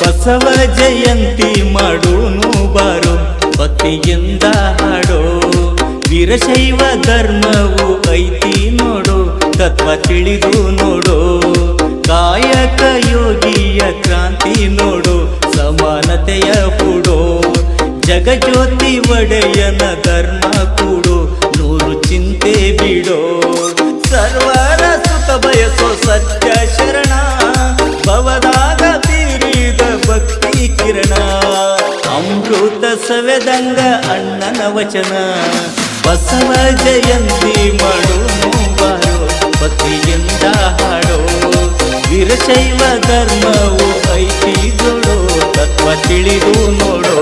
ಬಸವ ಜಯಂತಿ ಮಾಡೋನು ಬಾರೋ ಭಕ್ತಿಯಿಂದ ಹಾಡೋ. ವೀರಶೈವ ಧರ್ಮವು ಐತಿ ನೋಡೋ. ತತ್ವ ತಿಳಿದು ನೋಡು. ಕಾಯಕ ಯೋಗಿಯ ಕ್ರಾಂತಿ ನೋಡು. ಸಮಾನತೆಯ ಕೂಡೋ ಜಗಜ್ಯೋತಿ ಒಡೆಯನ ಧರ್ಮ ಕೂಡು. ನೂರು ಚಿಂತೆ ಬಿಡೋ. ಸರ್ವರ ಸುಖ ಬಯಸೋ ಸತ್ಯ ಶರಣ. ಭವದಾಗ ಬೀರಿದ ಭಕ್ತಿ ಕಿರಣ. ಅಮೃತ ಸವೆದಂಗ ಅಣ್ಣನ ವಚನ. ಬಸವ ಜಯಂತಿ ಮಾಡೋ ಭಕ್ತಿಯಿಂದ ಹಾಡೋ ವೀರಶೈವ ಧರ್ಮವು ಐತಿ ಜೋಡೋ ತತ್ವ ತಿಳಿದು ನೋಡೋ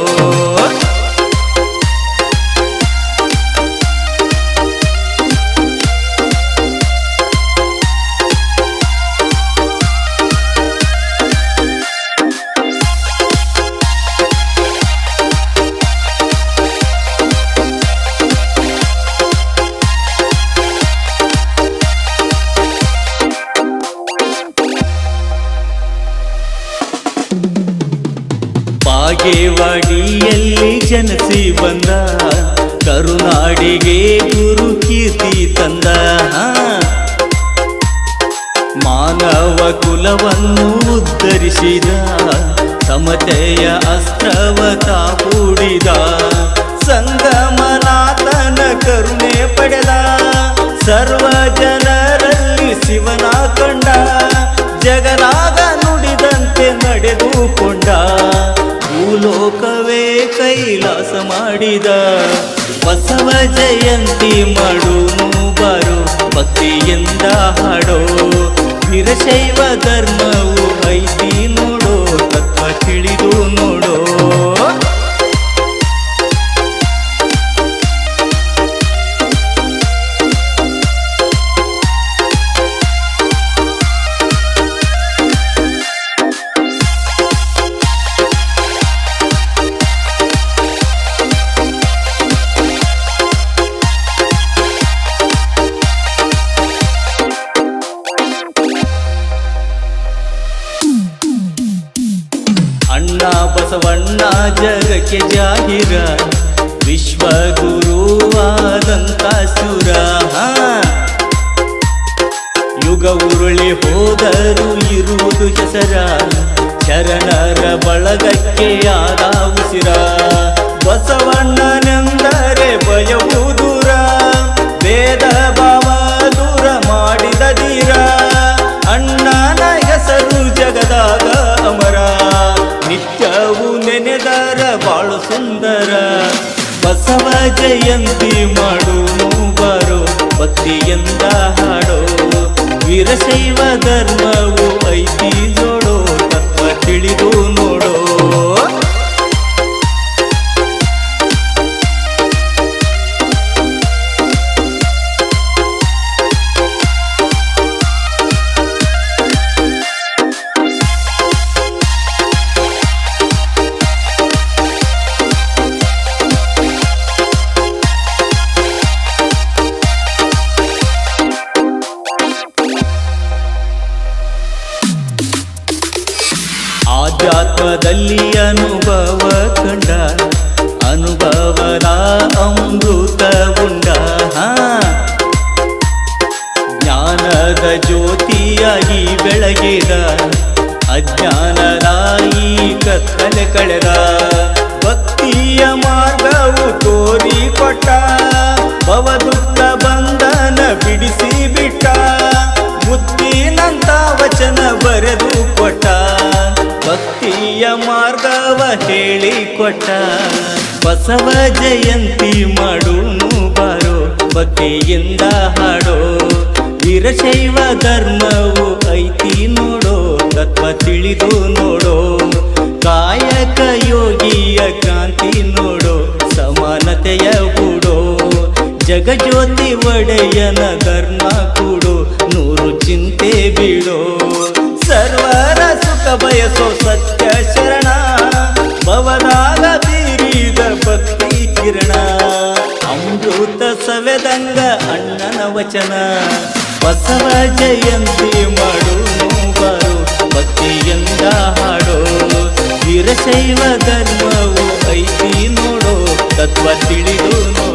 ಬಾಗೇವಾಡಿಯಲ್ಲಿ ಜನಸಿ ಬಂದ, ಕರುನಾಡಿಗೆ ಗುರು ಕೀರ್ತಿ ತಂದ. ಮಾನವ ಕುಲವನ್ನು ಉದ್ಧರಿಸಿದ, ಸಮತೆಯ ಅಸ್ತ್ರವ ಕೂಡಿದ ಸಂಗಮನಾಥನ ಕರುಣೆ ಪಡೆದ, ಸರ್ವ ಜನರಲ್ಲಿ ಶಿವನ ಕಂಡ. ಜಗನಾಗ ನುಡಿದಂತೆ ನಡೆದುಕೊಂಡ ಮಾಡಿದ. ಬಸವ ಜಯಂತಿ ಮಾಡೋನು ಬಾರೋ ಭಕ್ತಿಯಿಂದ ಹಾಡೋ. ವೀರಶೈವ ಧರ್ಮವು ಐತಿ ನೋಡೋ ತತ್ವ ತಿಳಿದು ನೋಡೋ. ಜಗಕ್ಕೆ ಜಾಹಿರ ವಿಶ್ವಗುರುವಾದಂತ ಸುರ ಯುಗ ಉರುಳಿ ಹೋದರೂ ಇರುವುದು ಹೆಸರ ಶರಣರ ಬಳಗಕ್ಕೆ ಆದ ಉಸಿರ. ಬಸವಣ್ಣನೆಂದರೆ ಬಸವ ಜಯಂತಿ ಮಾಡು ಬಾರೋ ಭಕ್ತಿಯಿಂದ ಹಾಡೋ. ವೀರಶೈವ ಧರ್ಮವು ಐತಿ ಜೋಡೋ ತತ್ವ ತಿಳಿದು ಆಧ್ಯಾತ್ಮದಲ್ಲಿ ಅನುಭವ ಕಂಡ, ಅನುಭವದ ಅಮೃತ ಉಂಡ. ಜ್ಞಾನದ ಜ್ಯೋತಿಯಾಗಿ ಬೆಳಗಿದ ಈ ಕತ್ತಲೆ ಕಳೆದ. ಭಕ್ತಿಯ ಮಾರ್ಗವು ತೋರಿಕೊಟ್ಟ. ಹೇಳಿಕೊಟ್ಟ. ಬಸವ ಜಯಂತಿ ಮಾಡೋನು ಬಾರೋ ಭಕ್ತಿಯಿಂದ ಹಾಡೋ. ವೀರಶೈವ ಧರ್ಮವು ಐತಿ ನೋಡೋ, ತತ್ವ ತಿಳಿದು ನೋಡೋ. ಕಾಯಕ ಯೋಗಿಯ ಕ್ರಾಂತಿ ನೋಡೋ, ಸಮಾನತೆಯ ಕೂಡೋ ಜಗಜ್ಯೋತಿ ಒಡೆಯನ ಧರ್ಮ ಕೂಡೋ, ನೂರು ಚಿಂತೆ ಬೀಳೋ ಸರ್ವರ ಸುಖ ಬಯಸೋ ಸತ್ಯ ಶರಣ ಭವದಾದ ತೀರಿದ ಭಕ್ತಿ ಕಿರಣ. ಅಮೃತ ಸವೆದಂಗ ಅಣ್ಣನ ವಚನ. ಬಸವ ಜಯಂತಿ ಮಾಡು ಬಾರು, ಭಕ್ತಿಯಿಂದ ಹಾಡೋ. ವೀರಶೈವ ಧರ್ಮವು ಐತಿ ನೋಡೋ, ತತ್ವ ತಿಳಿದು